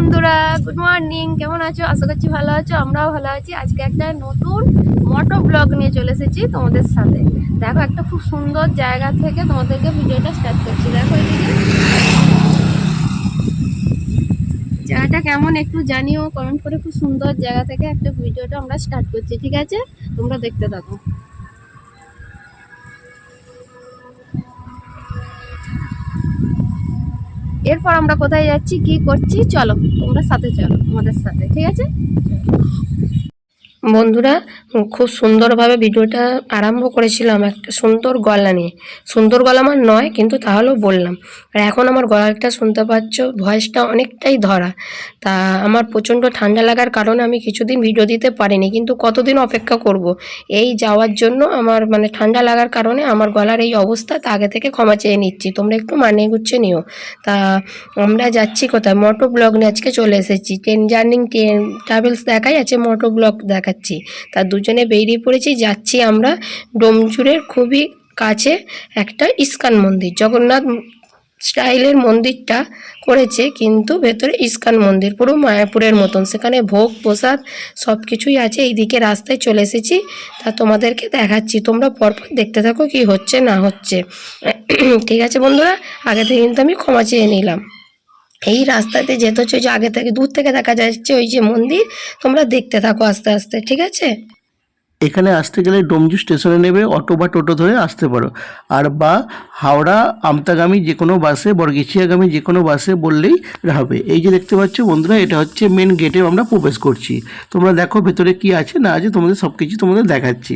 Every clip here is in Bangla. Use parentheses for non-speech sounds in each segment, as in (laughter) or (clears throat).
বন্ধুরা গুড মর্নিং কেমন আছো? আশা করছি ভালো আছো, আমরাও ভালো আছি। আজকে একটা নতুন মোটো ব্লগ নিয়ে চলে এসেছি তোমাদের সাথে। দেখো, একটা খুব সুন্দর জায়গা থেকে তোমাদেরকে ভিডিওটা স্টার্ট করছি। দেখো জায়গাটা কেমন একটু জানিও কমেন্ট করে খুব সুন্দর জায়গা থেকে একটা ভিডিওটা আমরা স্টার্ট করছি, ঠিক আছে? তোমরা দেখতে থাকো। এরপর আমরা কোথায় যাচ্ছি কি করছি? চলো তোমরা সাথে চলো আমাদের সাথে ঠিক আছে? বন্ধুরা, খুব সুন্দরভাবে ভিডিওটা আরম্ভ করেছিলাম একটা সুন্দর গলা নিয়ে। সুন্দর গলা আমার নয়, কিন্তু তাহলেও বললাম। আর এখন আমার গলাটা শুনতে পাচ্ছ, ভয়েসটা অনেকটাই ধরা। তা আমার প্রচণ্ড ঠান্ডা লাগার কারণে আমি কিছুদিন ভিডিও দিতে পারিনি, কিন্তু কতদিন অপেক্ষা করব? এই যাওয়ার জন্য আমার মানে ঠান্ডা লাগার কারণে আমার গলার এই অবস্থা তা আগে থেকে ক্ষমা চেয়ে নিচ্ছি। তোমরা একটু মানিয়ে গুছিয়ে নিও। তা আমরা যাচ্ছি কোথায়? মোটো ব্লগ নিয়ে আজকে চলে এসেছি। ট্রেন জার্নিং ট্রেন ট্রাভেলস দেখাই আছে মোটো ব্লগ দেখাচ্ছি। তা দুজনে বেরিয়ে পড়েছি, যাচ্ছি আমরা ডোমজুরের খুবই কাছে একটা ইস্কান মন্দির। জগন্নাথ স্টাইলের মন্দিরটা করেছে, কিন্তু ভেতরে ইস্কান মন্দির, পুরো মায়াপুরের মতন। সেখানে ভোগ, প্রসাদ সব কিছুই আছে। এইদিকে রাস্তায় চলে এসেছি। তা তোমাদেরকে দেখাচ্ছি। তোমরা পরপর দেখতে থাকো কি হচ্ছে, না হচ্ছে। (clears throat) ঠিক আছে বন্ধুরা? আগে থেকে কিন্তু আমি ক্ষমা চেয়ে নিলাম। এই রাস্তাতে যেতে হচ্ছে যে আগে থেকে দূর থেকে দেখা যাচ্ছে ওই যে মন্দির, তোমরা দেখতে থাকো আস্তে আস্তে, ঠিক আছে? এখানে আসতে গেলে ডোমজু স্টেশনে নেবে, অটো বা টোটো ধরে আসতে পারো। আর বা হাওড়া, আমতাগামী যে কোনো বাসে, বরগেছিয়াগামী যে কোনো বাসে বললেই হবে। এই যে দেখতে পাচ্ছ বন্ধুরা, এটা হচ্ছে মেন গেটে আমরা প্রবেশ করছি। তোমরা দেখো ভেতরে কি আছে, না আছে, তোমাদের সব কিছু তোমাদের দেখাচ্ছি।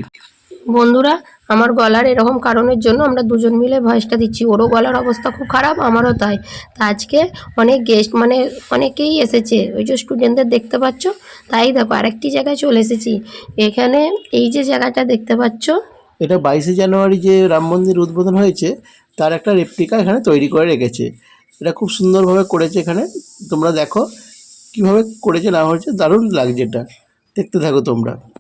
বন্ধুরা, আমার গলার এরকম কারণের জন্য আমরা দুজন মিলে ভয়েসটা দিচ্ছি। ওরও গলার অবস্থা খুব খারাপ, আমারও তাই। তা আজকে অনেক গেস্ট মানে অনেকেই এসেছে। ওই যে স্টুডেন্টদের দেখতে পাচ্ছ? তাই দেখো, আরেকটি জায়গায় চলে এসেছি। এখানে এই যে জায়গাটা দেখতে পাচ্ছ? এটা বাইশে জানুয়ারি যে রাম মন্দির উদ্বোধন হয়েছে, তার একটা রেপ্লিকা এখানে তৈরি করে রেখেছে। এটা খুব সুন্দরভাবে করেছে এখানে। তোমরা দেখো কীভাবে করেছে, না হয়েছে, দারুণ লাগছে এটা। দেখতে থাকো তোমরা।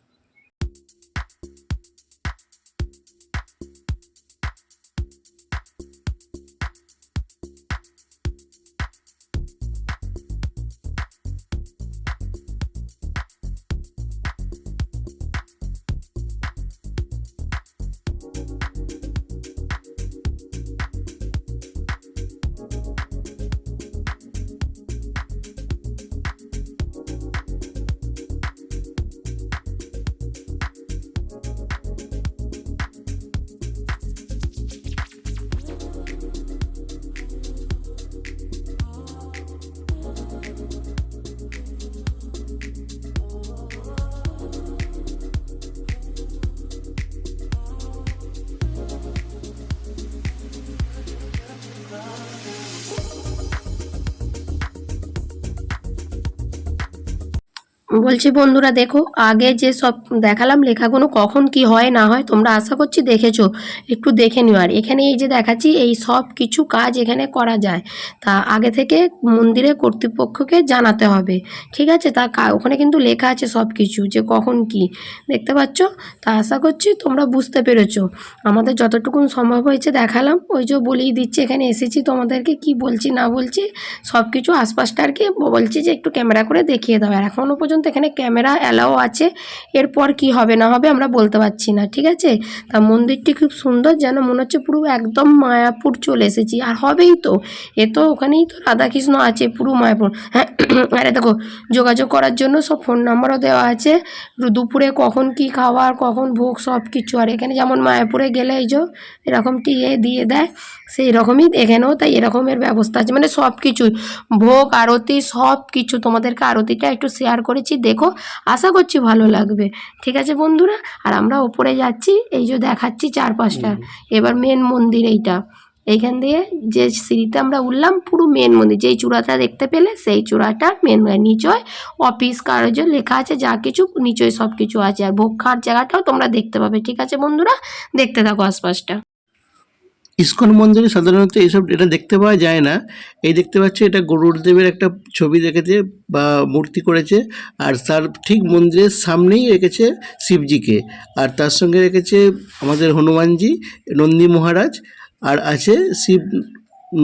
বলছি, বন্ধুরা, দেখো, আগে যে সব দেখালাম, লেখাগুলো কখন কি হয়, না হয়, তোমরা আশা করছি দেখেছ। একটু দেখে নিও। আর এখানে এই যে দেখাচ্ছি, এই সব কিছু কাজ এখানে করা যায়। তা আগে থেকে মন্দিরের কর্তৃপক্ষকে জানাতে হবে। ঠিক আছে? তা ওখানে কিন্তু লেখা আছে সব কিছু, যে কখন কি। দেখতে পাচ্ছ? তা আশা করছি তোমরা বুঝতে পেরেছ। আমাদের যতটুকু সম্ভব হয়েছে দেখালাম। ওই যে বলেই দিচ্ছি, এখানে এসেছি, তোমাদেরকে কি বলছি, না বলছি সব কিছু আশপাশটা আর কি বলছি যে একটু ক্যামেরা করে দেখিয়ে দাও। আর এখনও পর্যন্ত এখানে ক্যামেরা অ্যালাও আছে। এরপর কি হবে না হবে আমরা বলতে পারছি না, ঠিক আছে? তা মন্দিরটি খুব সুন্দর যেন মনে হচ্ছে পুরো একদম মায়াপুর চলে এসেছি। আর হবেই তো, এ তো ওখানেই তো রাধাকৃষ্ণ আছে, পুরো মায়াপুর। হ্যাঁ (clears throat) আরে দেখো, যোগাযোগ করার জন্য সব ফোন নাম্বারও দেওয়া আছে। দুপুরে কখন কি খাওয়ার কখন ভোগ, সব কিছু। আর এখানে যেমন মায়াপুরে গেলে এই যে, এরকম টিয়ে দিয়ে দেয়, সেই রকমই এখানেও তাই এরকমের ব্যবস্থা আছে। মানে সব কিছুই, ভোগ, আরতি, সব কিছু তোমাদেরকে আরতিটা একটু শেয়ার করেছি। দেখো আশা করছি ভালো লাগবে। ঠিক আছে বন্ধুরা? আর আমরা ওপরে যাচ্ছি এই যে দেখাচ্ছি চারপাশটা। এবার মেন মন্দির এইটা। এইখান দিয়ে যে সিঁড়িতে আমরা উঠলাম পুরো মেন মন্দির। যেই চূড়াটা দেখতে পেলে সেই চূড়াটা মেন নিচয় অফিস কার্য লেখা আছে যা কিছু নিচয় সব কিছু আছে। আর ভোগ খাওয়ার জায়গাটাও তোমরা দেখতে পাবে। ঠিক আছে বন্ধুরা? দেখতে থাকো আশপাশটা। ইসকন মন্দিরে সাধারণত এইসব এটা দেখতে পাওয়া যায় না। এই দেখতে পাচ্ছি এটা গরুরদেবের একটা ছবি রেখেছে বা মূর্তি করেছে আর তার ঠিক মন্দিরের সামনেই রেখেছে শিবজিকে। আর তার সঙ্গে রেখেছে আমাদের হনুমানজি, নন্দী মহারাজ আর আছে শিব,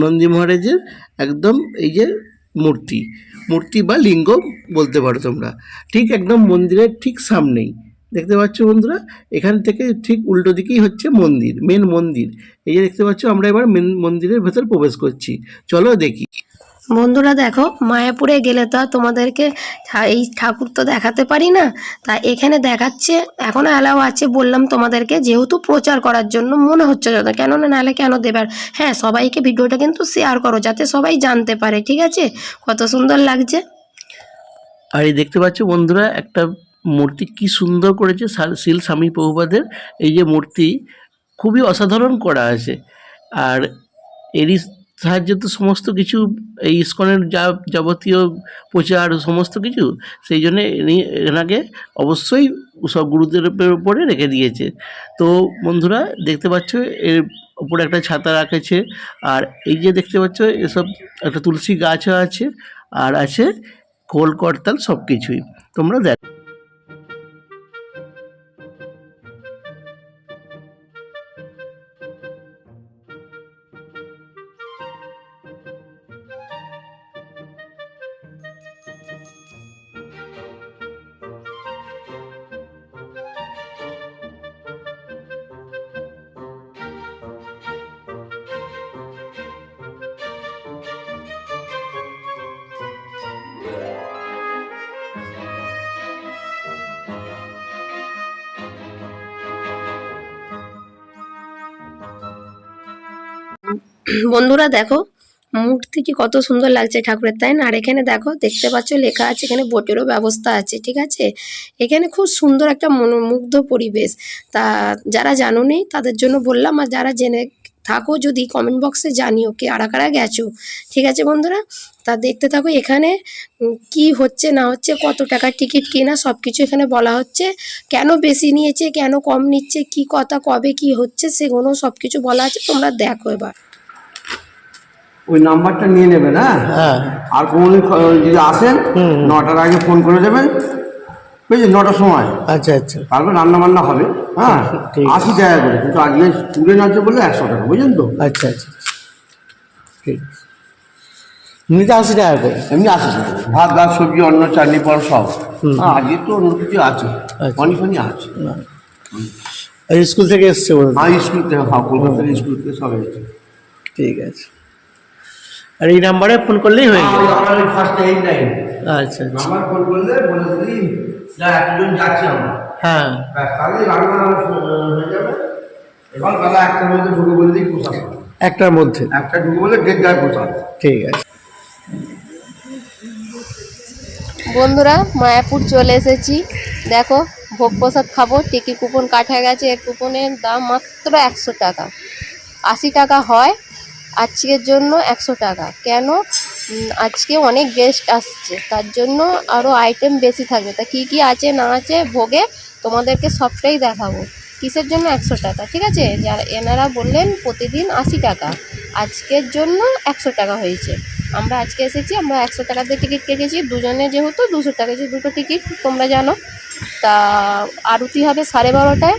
নন্দী মহারাজের একদম এই যে মূর্তি। মূর্তি বা লিঙ্গ বলতে পারো তোমরা। ঠিক একদম মন্দিরের ঠিক সামনেই। দেখতে পাচ্ছ বন্ধুরা এখান থেকে ঠিক উল্টো দিকেই হচ্ছে মন্দির মেন মন্দির। এই যে দেখতে পাচ্ছ আমরা এবার মেন মন্দিরের ভেতর প্রবেশ করছি। চলো দেখি। বন্ধুরা দেখো মায়াপুরে গেলে তো তোমাদেরকে এই ঠাকুর তো দেখাতে পারি না। তা এখানে দেখাচ্ছে এখনও অ্যালাও আছে বললাম তোমাদেরকে যেহেতু প্রচার করার জন্য মনে হচ্ছে যত কেননা নাহলে কেন দেবার? হ্যাঁ সবাইকে ভিডিওটা কিন্তু শেয়ার করো যাতে সবাই জানতে পারে ঠিক আছে? কত সুন্দর লাগছে। আর এই দেখতে পাচ্ছ বন্ধুরা একটা মূর্তি কি সুন্দর করেছে শিল স্বামী প্রভুপাদের। এই যে মূর্তি খুবই অসাধারণ করা আছে আর এরই সাহায্যে তো সমস্ত কিছু, এই ইস্কনের যা যাবতীয় প্রচার, সমস্ত কিছু, সেই জন্যে এনাকে অবশ্যই সব গুরুদেবের উপরে রেখে দিয়েছে। তো বন্ধুরা, দেখতে পাচ্ছ এর উপরে একটা ছাতা রাখেছে। আর এই যে দেখতে পাচ্ছ এসব একটা তুলসী গাছও আছে। আর আছে খোল করতাল সব কিছুই তোমরা দেখো (clears throat) বন্ধুরা দেখো, মূর্তি কি কত সুন্দর লাগছে ঠাকুরের, তাই না? আর এখানে দেখো, দেখতে পাচ্ছ লেখা আছে, এখানে বোটেরও ব্যবস্থা আছে, ঠিক আছে? এখানে খুব সুন্দর একটা মনোমুগ্ধ পরিবেশ। তা যারা জানো নেই তাদের জন্য বললাম, আর যারা জেনে থাকো, যদি কমেন্ট বক্সে জানিও কে আরা কারা গেছো, ঠিক আছে বন্ধুরা? তা দেখতে থাকো, এখানে কি হচ্ছে, না হচ্ছে, কত টাকার টিকিট কিনা সব কিছু এখানে বলা হচ্ছে। কেন বেশি নিয়েছে, কেন কম নিচ্ছে, কি কথা, কবে কি হচ্ছে, সেগুলো সব কিছু বলা আছে, তোমরা দেখো এবার। ওই নাম্বারটা নিয়ে নেবেন হ্যাঁ? হ্যাঁ। আর কোনোদিন যদি আসেন। নটার আগে ফোন করে দেবেন। বুঝলেন নটার সময়। আচ্ছা আচ্ছা। তারপর রান্না বান্না হবে হ্যাঁ। আশি টাকা করে কিন্তু আজকে স্টুডেন্ট আছে বলে একশো টাকা বুঝলেন তো? আচ্ছা আচ্ছা ঠিক এমনিতে আশি টাকা করে? এমনি আশি টাকা ভাত ডাল সবজি অন্য চাটনি পর সব। হ্যাঁ আজকে তো অন্য কিছু আছে। আচ্ছা। পানি ফানি আছে। স্কুল থেকে এসছে বলুন হ্যাঁ স্কুল থেকে হ্যাঁ কলকাতার স্কুল থেকে সব এসেছে। ঠিক আছে। আর এই নাম্বারে ফোন করলেই হয়ে যাবে। আচ্ছা আচ্ছা। ফোন করলে বলে দিলি যা একজন যাচ্ছি আমরা। হ্যাঁ। হয়ে একটার মধ্যে ঢুকে বলে দিই পোশাক একটার মধ্যে। একটা ঢুকে বলে পোশাক ঠিক আছে। বন্ধুরা মায়াপুর চলে এসেছি। দেখো ভোগ প্রসাদ খাব। টিকিট কুপন কাটা গেছে এর কুপনের দাম মাত্র একশো টাকা। আশি টাকা হয় আজকের জন্য একশো টাকা। কেন? আজকে অনেক গেস্ট আসছে। তার জন্য আরও আইটেম বেশি থাকবে। তা কী কী আছে, না আছে, ভোগে তোমাদেরকে সবটাই দেখাবো। কিসের জন্য একশো টাকা? ঠিক আছে? যারা, এনারা বললেন প্রতিদিন আশি টাকা। আজকের জন্য একশো টাকা হয়েছে। আমরা আজকে এসেছি, আমরা একশো টাকাতে টিকিট কেটেছি। দুজনে যেহেতু দুশো টাকা দুটো টিকিট তোমরা জানো। তা আরতি হবে সাড়ে বারোটায়।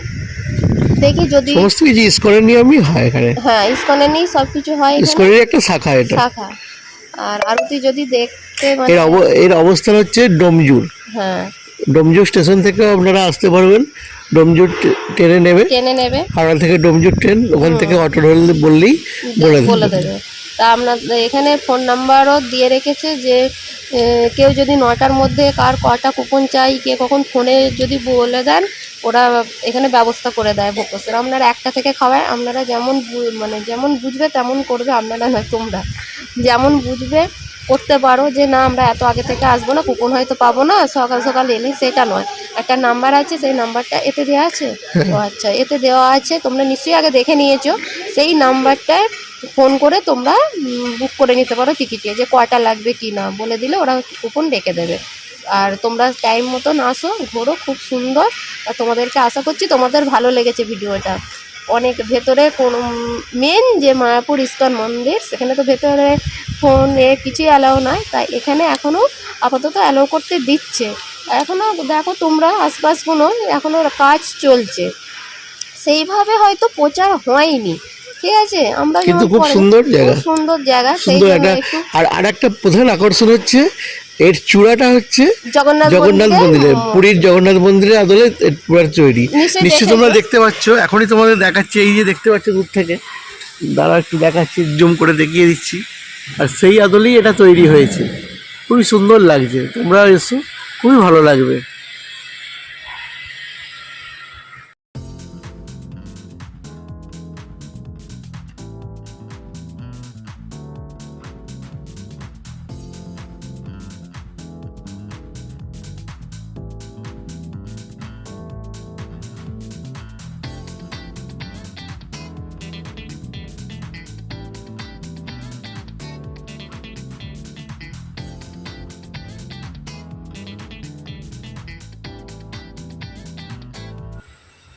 দেখি যদি সমস্ত কিছু ইস্কনের নিয়মই হয় এখানে। হ্যাঁ ইস্কনের নেই সব কিছু হয় ইস্কনের একটা শাখা এটা। শাখা। আর আরতি যদি দেখতে মানে এর এর অবস্থান হচ্ছে ডোমজুর। হ্যাঁ। ডোমজুর স্টেশন থেকে আপনারা আসতে পারবেন। ডোমজুর ট্রেনে নেবে। ট্রেনে নেবে। হাওড়া থেকে ডোমজুর ট্রেন ওখান থেকে অটো ধরলে বললেই বলে দেবে। তা আপনার এখানে ফোন নাম্বারও দিয়ে রেখেছে যে কেউ যদি নটার মধ্যে কার কটা কুপন চাই, কে কখন ফোনে যদি বলে দেন, ওরা এখানে ব্যবস্থা করে দেয় ভোকসের আপনারা একটা থেকে খাওয়ায়, আপনারা যেমন মানে যেমন বুঝবে তেমন করবে, আপনারা নয়, তোমরা। যেমন বুঝবে, করতে পারো যে, না, আমরা এত আগে থেকে আসব না, কুপন হয়তো পাবো না, সকাল সকাল এলে সেটা নয়। একটা নাম্বার আছে, সেই নাম্বারটা এতে দেওয়া আছে? ও আচ্ছা এতে দেওয়া আছে, তোমরা নিশ্চয়ই আগে দেখে নিয়েছো। সেই নাম্বারটায় ফোন করে তোমরা বুক করে নিতে পারো টিকিটে যে কটা লাগবে কি না, বলে দিলে ওরা কুপন রেখে দেবে। আর তোমরা টাইম মতন আসো, ঘোরো, খুব সুন্দর। আর তোমাদেরকে আশা করছি তোমাদের ভালো লেগেছে ভিডিওটা। অনেক ভেতরে কোন মেন যে মায়াপুর ইস্কন মন্দির, সেখানে তো ভেতরে ফোন এ কিছুই অ্যালাউ নয় তাই এখানে এখনও আপাতত অ্যালাউ করতে দিচ্ছে। এখনও দেখো তোমরা আশপাশগুলো এখনও কাজ চলছে। সেইভাবে হয়তো প্রচার হয়নি। ঠিক আছে? আমরা কিন্তু খুব সুন্দর জায়গা। সুন্দর জায়গা সুন্দর একটা আর আর একটা প্রধান আকর্ষণ হচ্ছে এর চূড়াটা হচ্ছে জগন্নাথ জগন্নাথ মন্দিরে পুরীর জগন্নাথ মন্দিরের আদলে পুরার তৈরি। নিশ্চয়ই তোমরা দেখতে পাচ্ছ এখনই তোমাদের দেখাচ্ছি এই যে দেখতে পাচ্ছ দূর থেকে। দাঁড়া একটু দেখাচ্ছি জুম করে দেখিয়ে দিচ্ছি। আর সেই আদলেই এটা তৈরি হয়েছে। খুবই সুন্দর লাগছে। তোমরা এসো। খুবই ভালো লাগবে।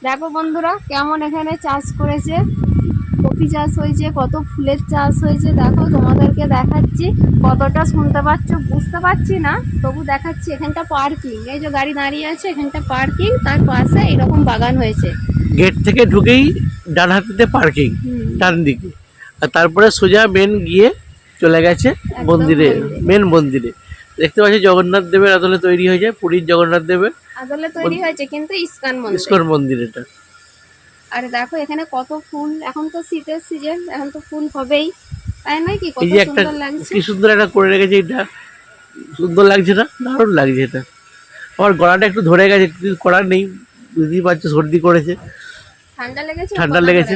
দেখো বন্ধুরা কেমন এখানে চাষ করেছে। কফি চাষ হয়েছে কত ফুলের চাষ হয়েছে দেখো তোমাদেরকে দেখাচ্ছি। কতটা শুনতে পাচ্ছ বুঝতে পারছি না তবু দেখাচ্ছি। এখানটা পার্কিং এই যে গাড়ি দাঁড়িয়ে আছে এখানটা পার্কিং তার পাশে এরকম বাগান হয়েছে। গেট থেকে ঢুকেই ডান হাতিতে পার্কিং। ডান দিকে। আর তারপরে সোজা মেন গিয়ে চলে গেছে মন্দিরে। মেন মন্দিরে। দেখতে পাচ্ছি জগন্নাথ দেবের আদলে তৈরি হয়েছে পুরীর জগন্নাথ দেবের। আদলে তৈরি হয়েছে কিন্তু ইস্কান মন্দির। ইস্কন মন্দির এটা আর দেখো এখানে কত ফুল এখন তো শীতের সিজন এখন তো ফুল হবেই। তাই নয় কি? কত এই যে একটা সুন্দর লাগছে। কি সুন্দর একটা করে রেখেছে এটা। সুন্দর লাগছে না? দারুণ লাগছে এটা। আমার গলাটা একটু ধরে গেছে কিছু করার নেই। বুঝতেই পারছ সর্দি করেছে। ঠান্ডা লেগেছে? ঠান্ডা লেগেছে।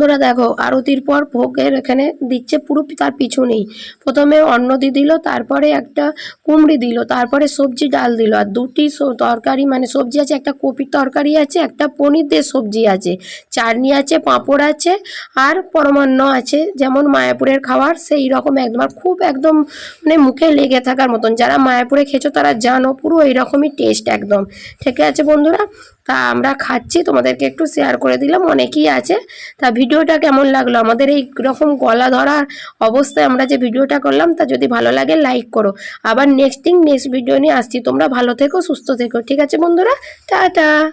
বন্ধুরা দেখো, আরতির পর ভোগের এখানে দিচ্ছে পুরো তার পিছু নেই। প্রথমে অন্নদি দিল, তারপরে একটা কুমড়ি দিল, তারপরে সবজি ডাল দিল। আর দুটি তরকারি মানে সবজি আছে, একটা কপির তরকারি আছে, একটা পনির দিয়ে সবজি আছে। চাটনি আছে, পাঁপড় আছে, আর পরমান্ন আছে। যেমন মায়াপুরের খাবার, সেই রকম একদম। আর খুব একদম মানে মুখে লেগে থাকার মতন। যারা মায়াপুরে খেয়েছো, তারা জানো, পুরো এইরকমই টেস্ট একদম। ঠিক আছে বন্ধুরা? তা আমরা খাচ্ছি, তোমাদেরকে একটু শেয়ার করে দিলাম, অনেকেই আছে। তা ভিডিওটা কেমন লাগল? আমাদের এই রকম গলা ধরার অবস্থায় আমরা যে ভিডিওটা করলাম, তা যদি ভালো লাগে লাইক করো। আবার নেক্সট দিন নেক্সট ভিডিও নিয়ে আসছি। তোমরা ভালো থেকো, সুস্থ থেকো। ঠিক আছে বন্ধুরা? টাটা!